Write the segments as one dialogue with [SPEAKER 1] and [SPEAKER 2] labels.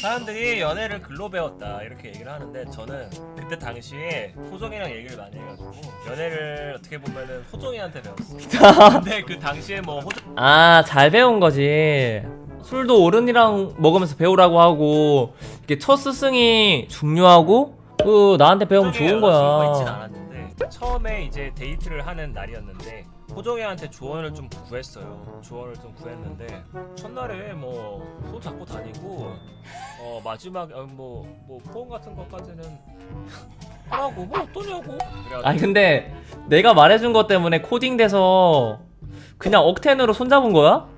[SPEAKER 1] 사람들이 연애를 글로 배웠다 이렇게 얘기를 하는데 저는 그때 당시에 호종이랑 얘기를 많이 해가지고 연애를 어떻게 보면은 호종이한테 배웠어. 근데 그 당시에 뭐 호종
[SPEAKER 2] 아, 잘 배운 거지. 술도 어른이랑 먹으면서 배우라고 하고 이게 첫 스승이 중요하고 그 나한테 배우면 좋은
[SPEAKER 1] 여자친구가 있진
[SPEAKER 2] 거야.
[SPEAKER 1] 않았는데 처음에 이제 데이트를 하는 날이었는데 호종이한테 조언을 좀 구했어요. 조언을 좀 구했는데 첫날에 뭐 손 잡고 다니고 어 마지막에 뭐뭐 포옹 같은 것까지는 하라고 뭐 어떠냐고. 그래가지고
[SPEAKER 2] 아니 근데 내가 말해준 것 때문에 코딩돼서 그냥 억텐으로 손잡은 거야?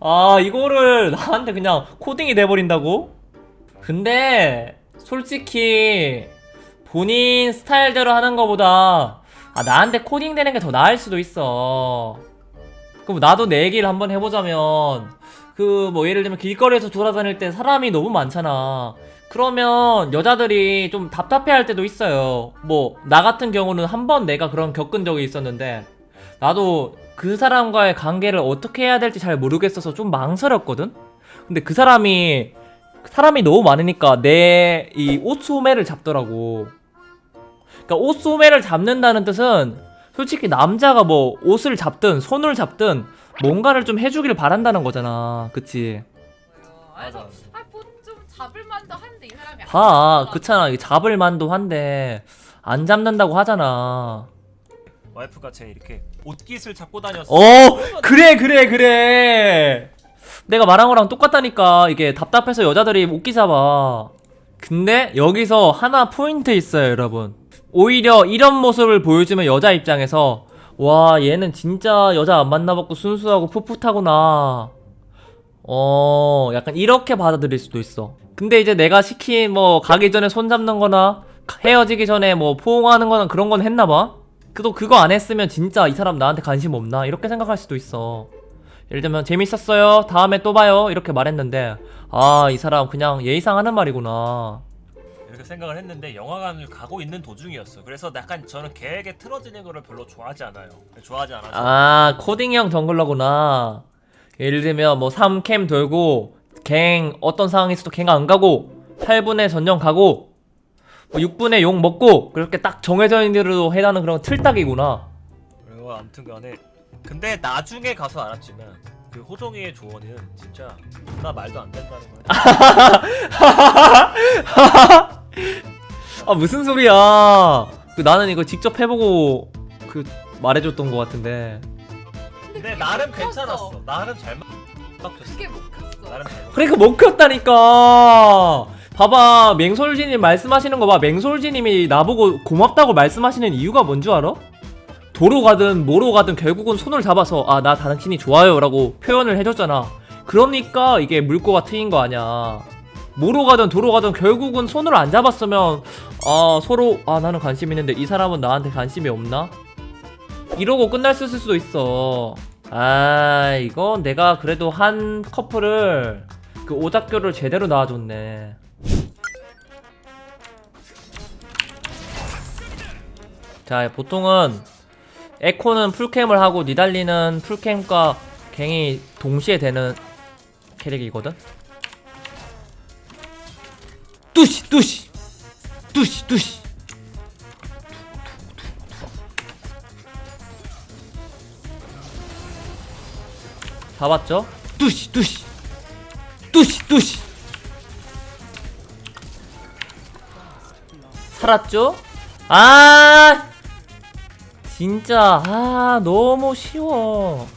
[SPEAKER 2] 아 이거를 나한테 그냥 코딩이 돼버린다고? 근데 솔직히 본인 스타일대로 하는 거보다 아 나한테 코딩 되는 게 더 나을 수도 있어 그럼 나도 내 얘기를 한번 해보자면 그 뭐 예를 들면 길거리에서 돌아다닐 때 사람이 너무 많잖아 그러면 여자들이 좀 답답해 할 때도 있어요. 뭐, 나 같은 경우는 한 번 내가 그런 겪은 적이 있었는데, 나도 그 사람과의 관계를 어떻게 해야 될지 잘 모르겠어서 좀 망설였거든? 근데 그 사람이, 사람이 너무 많으니까 내 이 옷소매를 잡더라고. 그니까 옷소매를 잡는다는 뜻은, 솔직히 남자가 뭐 옷을 잡든 손을 잡든 뭔가를 좀 해주길 바란다는 거잖아. 그치?
[SPEAKER 1] 맞아.
[SPEAKER 3] 아, 뭐좀 잡을 만도 한데 이 사람이 안
[SPEAKER 2] 봐. 그렇잖아. 이게 잡을 만도 한데 안 잡는다고 하잖아.
[SPEAKER 1] 와이프가 제 이렇게 옷깃을 잡고 다녔어.
[SPEAKER 2] 어, 그래, 그래, 그래. 내가 말한 거랑 똑같다니까. 이게 답답해서 여자들이 옷기 잡아. 근데 여기서 하나 포인트 있어요, 여러분. 오히려 이런 모습을 보여주면 여자 입장에서 와, 얘는 진짜 여자 안 만나봤고 순수하고 풋풋하구나. 어, 약간 이렇게 받아들일 수도 있어. 근데 이제 내가 시킨 뭐 가기 전에 손 잡는 거나 헤어지기 전에 뭐 포옹하는 거나 그런 건 했나 봐. 그도 그거 안 했으면 진짜 이 사람 나한테 관심 없나 이렇게 생각할 수도 있어. 예를 들면 재밌었어요. 다음에 또 봐요. 이렇게 말했는데 아, 이 사람 그냥 예의상 하는 말이구나.
[SPEAKER 1] 이렇게 생각을 했는데 영화관을 가고 있는 도중이었어. 그래서 약간 저는 걔에게 틀어지는 거를 별로 좋아하지 않아요. 좋아하지 않아서.
[SPEAKER 2] 아, 코딩형 정글러구나. 예를 들면 뭐 3캠 돌고 갱 어떤 상황이 있어도 갱 안 가고 8분에 전령 가고 뭐 6분에 욕 먹고 그렇게 딱 정해져 있는 대로 해라는 그런 틀딱이구나.
[SPEAKER 1] 그리고 아무튼 간에 근데 나중에 가서 알았지만 그 호종이의 조언은 진짜 나 말도 안 된다는 거야.
[SPEAKER 2] 아 무슨 소리야? 그 나는 이거 직접 해보고 그 말해줬던 것 같은데.
[SPEAKER 1] 근데 나름
[SPEAKER 3] 못
[SPEAKER 1] 괜찮았어. 나름 잘 막혔어.
[SPEAKER 3] 그게 못 컸어.
[SPEAKER 1] 나름 잘.
[SPEAKER 2] 그러니까 못 켰다니까. 봐봐 맹솔지님 말씀하시는 거 봐. 맹솔지님이 나보고 고맙다고 말씀하시는 이유가 뭔 줄 알아? 도로 가든 뭐로 가든 결국은 손을 잡아서 아 나 당신이 좋아요라고 표현을 해줬잖아. 그러니까 이게 물꼬가 트인 거 아니야. 뭐로 가든 도로 가든 결국은 손을 안 잡았으면 아 서로 아 나는 관심 있는데 이 사람은 나한테 관심이 없나? 이러고 끝날 수 있을 수도 있어. 아 이건 내가 그래도 한 커플을 그 오작교를 제대로 낳아줬네. 자 보통은 에코는 풀캠을 하고 니달리는 풀캠과 갱이 동시에 되는 캐릭이거든. 뚜시 뚜시 뚜시 뚜시 잡았죠? 뚜시 뚜시 뚜시 뚜시 살았죠? 아 진짜 아 너무 쉬워.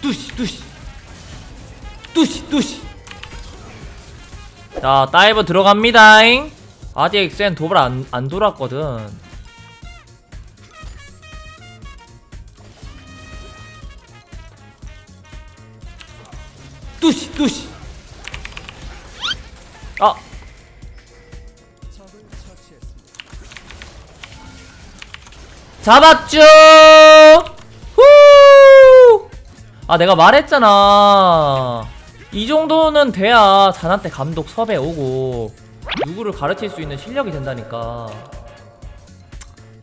[SPEAKER 2] 뚜시 뚜시. 뚜시 뚜시. 자 다이브 들어갑니다잉. 아직 엑센 도발 안, 안 돌았거든. 뚜시 뚜시 잡았죠 후! 아 내가 말했잖아 이 정도는 돼야 자나 때 감독 섭외 오고 누구를 가르칠 수 있는 실력이 된다니까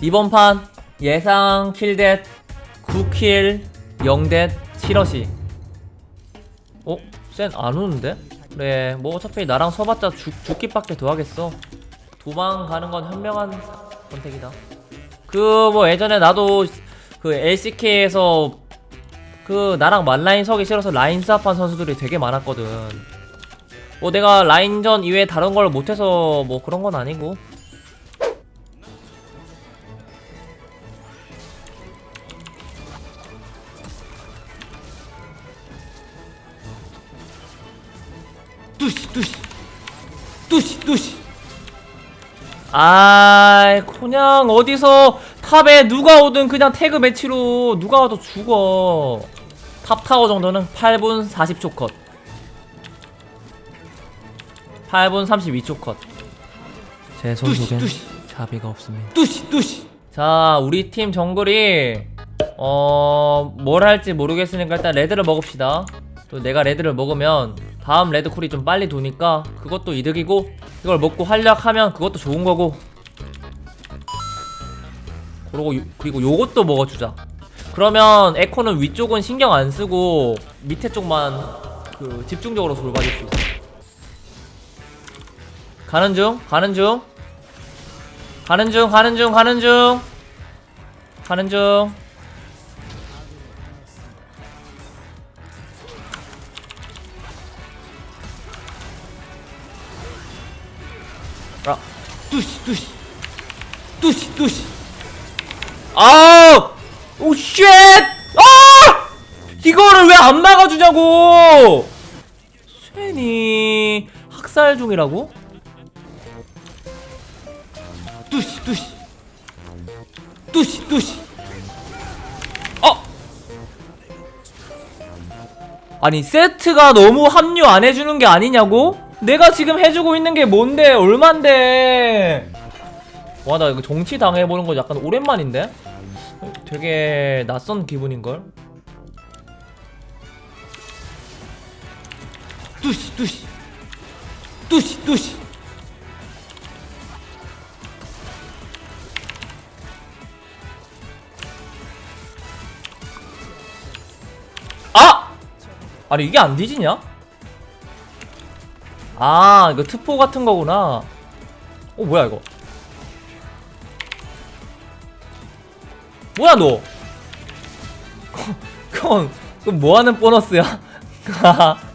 [SPEAKER 2] 이번 판 예상 킬댓 9킬 0대 7어시 어? 센 안 오는데? 그래 뭐 어차피 나랑 서봤자 죽, 죽기밖에 더 하겠어 도망가는 건 현명한 선택이다 그 뭐 예전에 나도 그 LCK에서 그 나랑 만라인 서기 싫어서 라인 스합한 선수들이 되게 많았거든. 뭐 내가 라인전 이외에 다른 걸 못해서 뭐 그런 건 아니고 아이 그냥 어디서 탑에 누가 오든 그냥 태그 매치로 누가 와도 죽어. 탑 타워 정도는 8분 40초 컷. 8분 32초 컷제 손속엔 자비가 없습니다. 뚜시 뚜시. 자 우리 팀 정글이 어 뭘 할지 모르겠으니까 일단 레드를 먹읍시다. 또 내가 레드를 먹으면 다음 레드 쿨이 좀 빨리 도니까 그것도 이득이고 이걸 먹고 활약하면 그것도 좋은 거고. 그리고 요- 그리고 요것도 먹어주자. 그러면 에코는 위쪽은 신경 안 쓰고 밑에 쪽만 그 집중적으로 돌봐줄 수 있어. 가는 중 가는 중. 가는 중 가는 중 가는 중. 가는 중 뚜시 뚜시 뚜시 뚜시 아! 오 쉣! 아! 이거를 왜 안 막아주냐고! 쇠니 학살 중이라고? 뚜시 뚜시 뚜시 뚜시 어! 아니 세트가 너무 합류 안 해주는 게 아니냐고? 내가 지금 해주고 있는 게 뭔데 얼만데 와 나 이거 정치 당해보는 거 약간 오랜만인데? 되게 낯선 기분인걸? 뚜시 뚜시 뚜시 뚜시 아! 아니 이게 안 뒤지냐? 아 이거 트포 같은 거구나. 어 뭐야 이거? 뭐야 너? 그건 그건 뭐하는 보너스야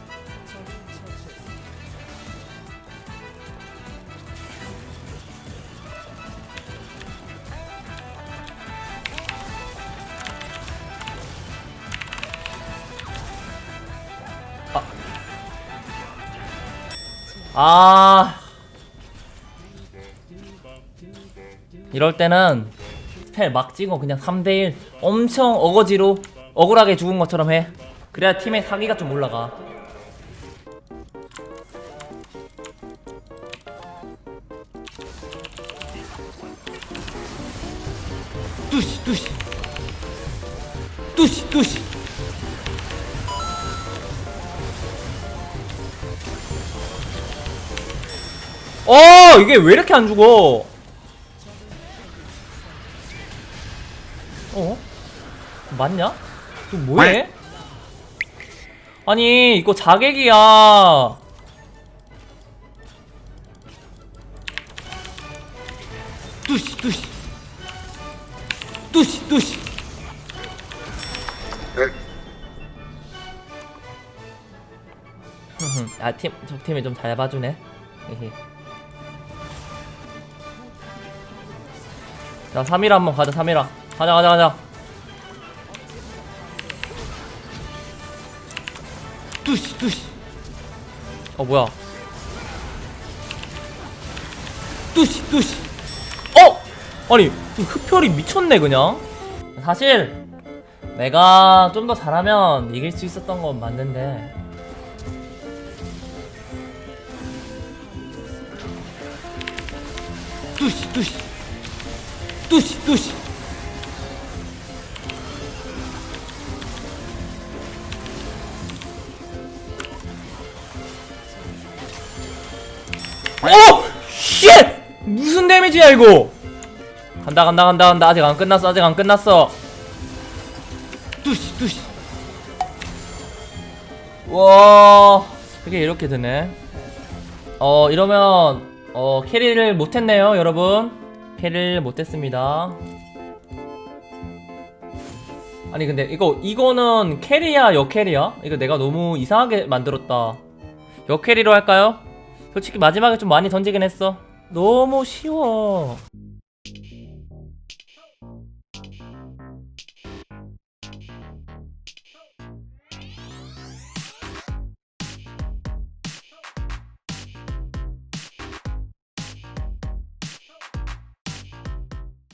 [SPEAKER 2] 아. 이럴 때는 스펠 막 찍어 그냥 3대1 엄청 어거지로 억울하게 죽은 것처럼 해. 그래야 팀의 사기가 좀 올라가. 뚜시 뚜시. 뚜시 뚜시 어 이게 왜 이렇게 안 죽어 어? 맞냐? 너 뭐해? 아니 이거 자객이야 뚜시 뚜시 뚜시 뚜시 아팀 적팀이 좀 잘 봐주네 자 3일 한번 가자 3일아. 가자 가자 가자. 뚜시 뚜시. 어 뭐야? 뚜시 뚜시. 어! 아니 이 흡혈이 미쳤네 그냥. 사실 내가 좀 더 잘하면 이길 수 있었던 건 맞는데. 뚜시 뚜시 뚜시 뚜시. 어! 쉣! 무슨 데미지야 이거? 간다 간다 간다 간다. 아직 안 끝났어 아직 안 끝났어. 뚜시 뚜시. 와 그게 이렇게 되네. 어 이러면 어 캐리를 못했네요 여러분 캐리를 못했습니다 아니 근데 이거 이거는 캐리야 역캐리야? 이거 내가 너무 이상하게 만들었다 역캐리로 할까요? 솔직히 마지막에 좀 많이 던지긴 했어 너무 쉬워